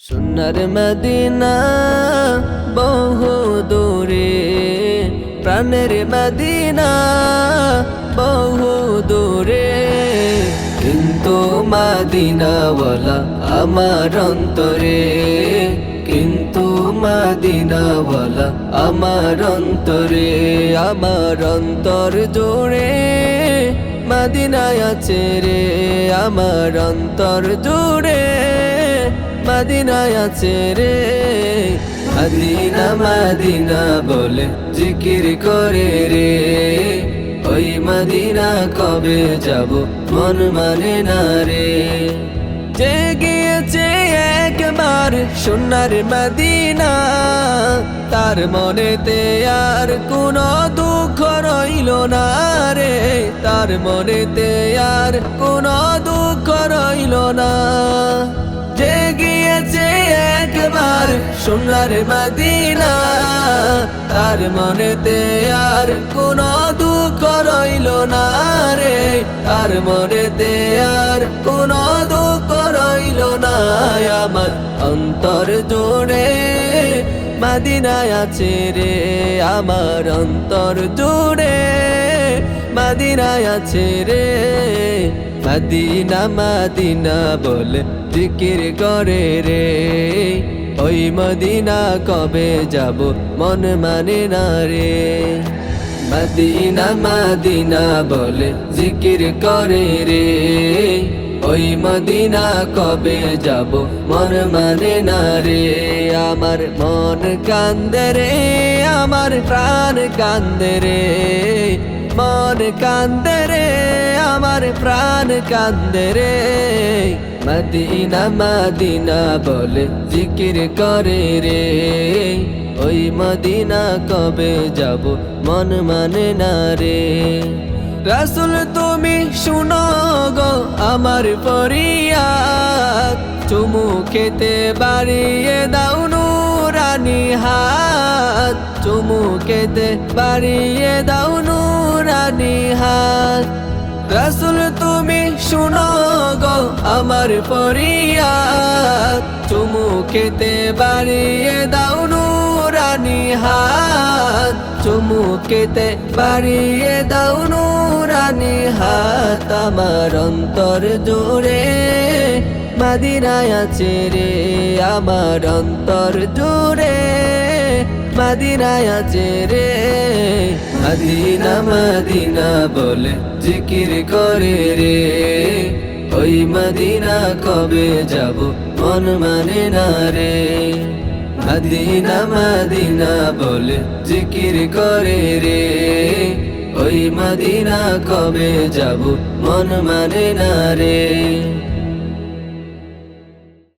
সোনার মদিনা বহু দূরে, প্রাণের মদিনা বহু দূরে। কিন্তু মদিনাওয়ালা আমার অন্তরে, কিন্তু মদিনাওয়ালা আমার অন্তরে, আমার অন্তর জোড়ে মদিনায় আছে রে, আমার অন্তর জুড়ে। মদিনায় আছে রে। মদিনা মদিনা বলে জিকির করে রে। ওই মদিনা কবে যাব মন মানে না রে। যে গিয়েছে একবার সোনার মদিনা। তার মনেতে আর কোনো দুঃখ রইল না রে। তার মনেতে আর কোনো দুঃখ রইল না। যে গিয়েছে একবার সোনার মদিনা, তার মনেতে আর কোনো দুঃখ রইল না রে। তার মনেতে আর কোনো দুঃখ রইল না। আমার অন্তর জোড়ে মদিনায় আছে রে, আমার অন্তর জুড়ে। মদিনায় আছে রে, মাদিনা, মদিনা বলে জিকির করে রে। ওই মদিনা কবে যাব, মন মানে না রে। মদিনা মদিনা বলে জিকির করে রে। ওই মদিনা কবে যাব? মন মানে না রে, আমার মন কান্দে রে, আমার প্রাণ কান্দে রে। মন কান্দে রে, আমার প্রাণ কান্দে রে। মদিনা মদিনা বলে জিকির করে রে। ওই মদিনা কবে যাব? মন মানে না রে। রাসুল তুমি শুনো গো আমার পরিয়াত চুমু খেতে বাড়িয়ে দাও নুরানি হাত। চুমু খেতে বাড়িয়ে দাও নুরানি হাত। রাসুল তুমি শুনো গো আমার পরিয়াত চুমু খেতে বাড়িয়ে দাও নুরানি হাত। চুমু খেতে বাড়িয়ে দাও হাত আমার অন্তর জোরে মাদিনায় আছে রে আমার অন্তর জোরে মাদিনায় আছে রে। মদিনা মদিনা বলে জিকির করে রে। ওই মদিনা কবে যাব মন মানে না রে। মদিনা মদিনা বলে জিকির করে রে। ওই মদিনা কবে যাব? মন মানে না রে।